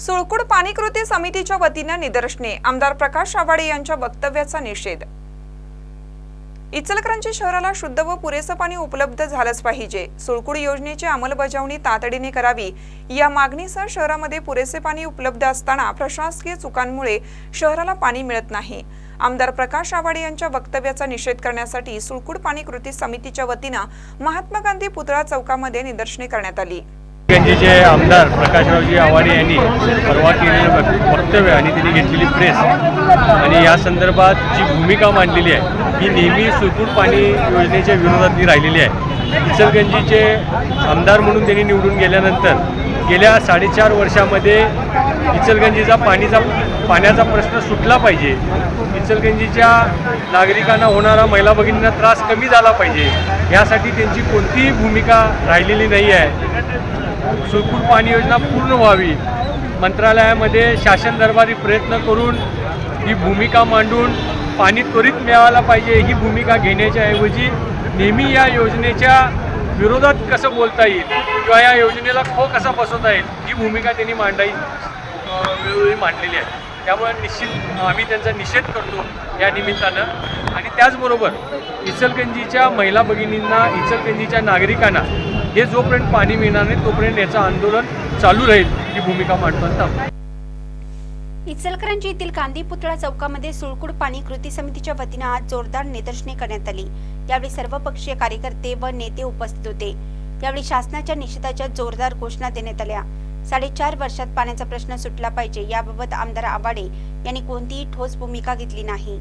सुळकुड पाणी कृती समितीच्या वतीनं निदर्शने. आमदार प्रकाश आवाडे यांच्या वक्तव्याचा निषेध. इचलकरंजी शहराला शुद्ध व पुरेसं पाणी उपलब्ध झालंच पाहिजे. सुळकुड योजनेची अंमलबजावणी तातडीने करावी. या मागणीसह शहरामध्ये पुरेसे पाणी उपलब्ध असताना प्रशासकीय चुकांमुळे शहराला पाणी मिळत नाही. आमदार प्रकाश आवाडे यांच्या वक्तव्याचा निषेध करण्यासाठी सुळकुड पाणी कृती समितीच्या वतीनं महात्मा गांधी पुतळा चौकामध्ये निदर्शने करण्यात आली. गंजीचे आमदार प्रकाशरावजी आव्हाडे यांनी परवा केलेलं वक्तव्य आणि त्यांनी घेतलेली प्रेस आणि या संदर्भात जी भूमिका मांडलेली आहे ही नेहमी सुटून पाणी योजनेच्या विरोधातली राहिलेली आहे. इचलगंजीचे आमदार म्हणून त्यांनी निवडून गेल्यानंतर गेल्या साडेचार वर्षामध्ये इचलगंजीचा पाणीचा पाण्याचा प्रश्न सुटला पाहिजे. इचलगंजीच्या नागरिकांना होणारा महिला भगिनींना त्रास कमी झाला पाहिजे. यासाठी त्यांची कोणतीही भूमिका राहिलेली नाही आहे. सुरकुट पाणी योजना पूर्ण व्हावी. मंत्रालयामध्ये शासन दरबारी प्रयत्न करून ही भूमिका मांडून पाणी त्वरित मिळायला पाहिजे ही भूमिका घेण्याच्या ऐवजी नेहमी या योजनेच्या विरोधात कसं बोलता येईल किंवा या योजनेला खो कसा बसवता येईल ही भूमिका त्यांनी मांडाई वेळोवेळी मांडलेली आहे. त्यामुळे निश्चित आम्ही त्यांचा निषेध करतो या निमित्तानं. आणि त्याचबरोबर इचलगंजीच्या महिला भगिनींना इचलगंजीच्या नागरिकांना हे जोपर्यंत पाणी मिळणार नाही तोपर्यंत याचं आंदोलन चालू राहील ही भूमिका मांडताना इचलकरंजी येथील कांदी पुतळा चौकामध्ये सुळकुड पाणी कृती समितीच्या वतीनं आज जोरदार निदर्शने करण्यात आली. यावेळी सर्व पक्षीय कार्यकर्ते व नेते उपस्थित होते. यावेळी शासनाच्या निषेधाच्या जोरदार घोषणा देण्यात आल्या. साडेचार वर्षात पाण्याचा प्रश्न सुटला पाहिजे याबाबत आमदार आवाडे यांनी कोणतीही ठोस भूमिका घेतली नाही.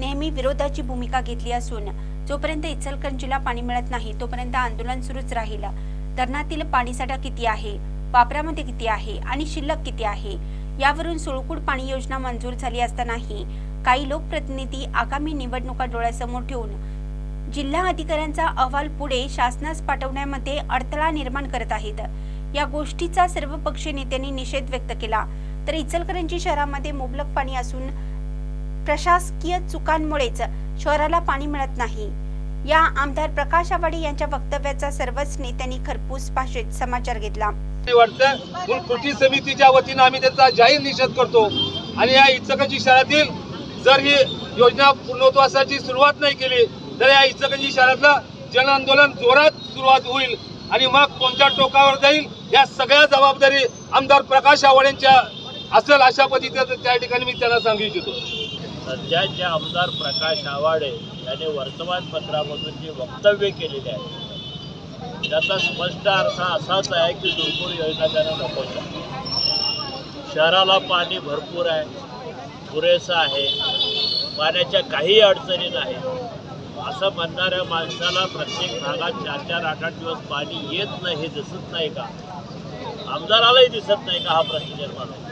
नेहमी विरोधाची भूमिका घेतली असून जोपर्यंत इचलकरंजीला पाणी मिळत नाही तोपर्यंत आंदोलन सुरूच राहील. धरणातील पाणीसाठा किती आहे? वापरामध्ये किती आहे? आणि शिल्लक किती आहे? यावरून सुळकूड पाणी योजना मंजूर झाली असतानाही काही लोकप्रतिनिधी आगामी निवडणुका डोळ्यासमोर ठेवून जिल्हा अधिकाऱ्यांचा अहवाल पुढे शासनास पाठवण्यामध्ये अडथळा निर्माण करत आहेत. या गोष्टीचा सर्व पक्षीय नेत्यांनी निषेध व्यक्त केला. तर इचलकरंजी शहरामध्ये मुबलक पाणी असून प्रशासकीय चुकांमुळेच शहराला पाणी मिळत नाही. या आमदार प्रकाश आवाडे यांच्या वक्तव्याचा सर्वच नेत्यांनी खरपूस भाषेत समाचार घेतला. ते वाटतं कृती समितीच्या वतीनं आम्ही त्याचा जाहीर निषेध करतो. आणि या इचलकरंजी शहरातील जर ही योजना पूर्णत्वासाठी सुरुवात नाही केली तर या इचलकरंजी शहरातलं जन आंदोलन जोरात सुरुवात होईल आणि मग कोणत्या टोकावर जाईल या सगळ्या जबाबदारी आमदार प्रकाश आवाड्यांच्या असेल अशा पद्धतीचं त्या ठिकाणी मी त्यांना सांगू इच्छितो. सध्याचे आमदार प्रकाश आवाडे यांनी वर्तमानपत्रामधून जी वक्तव्य केलेली आहे त्याचा स्पष्ट अर्थ असाच आहे की दुर्गुण योजना त्यांना नकोच आहे शहराला पाणी भरपूर आहे पुरेसं आहे पाण्याच्या काही अडचणी नाही. असं म्हणणाऱ्या माणसाला प्रत्येक भागात चार चार आठ आठ दिवस पाणी येत नाही हे दिसत नाही का? आमदारालाही दिसत नाही का हा प्रश्न निर्माण होतो?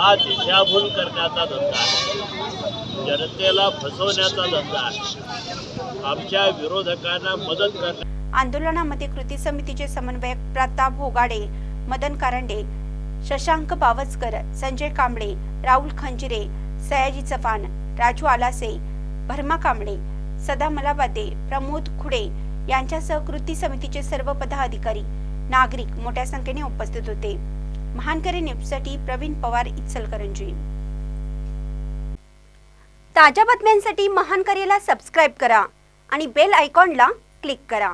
हा दिशाभूल करण्याचा धंदा आहे. जनतेला फसवण्याचा धंदा आहे. आमच्या विरोधकांना मदत करण्या आंदोलनामध्ये कृती समितीचे समन्वयक प्रताप भोगाडे मदन कारंडे शशांक बावचकर संजय कांबळे राहुल खंजिरे सयाजी चव्हाण राजू आलासे भरमा कांबळे सदा मलाबादे प्रमोद खुडे यांच्यासह कृती समितीचे सर्व पदाधिकारी नागरिक मोठ्या संख्येने उपस्थित होते. महानकरी न्यूजसाठी प्रवीण पवार इचलकरंजी. ताज्या बातम्यांसाठी महानकरीला सबस्क्राईब करा आणि बेल आयकॉनला क्लिक करा.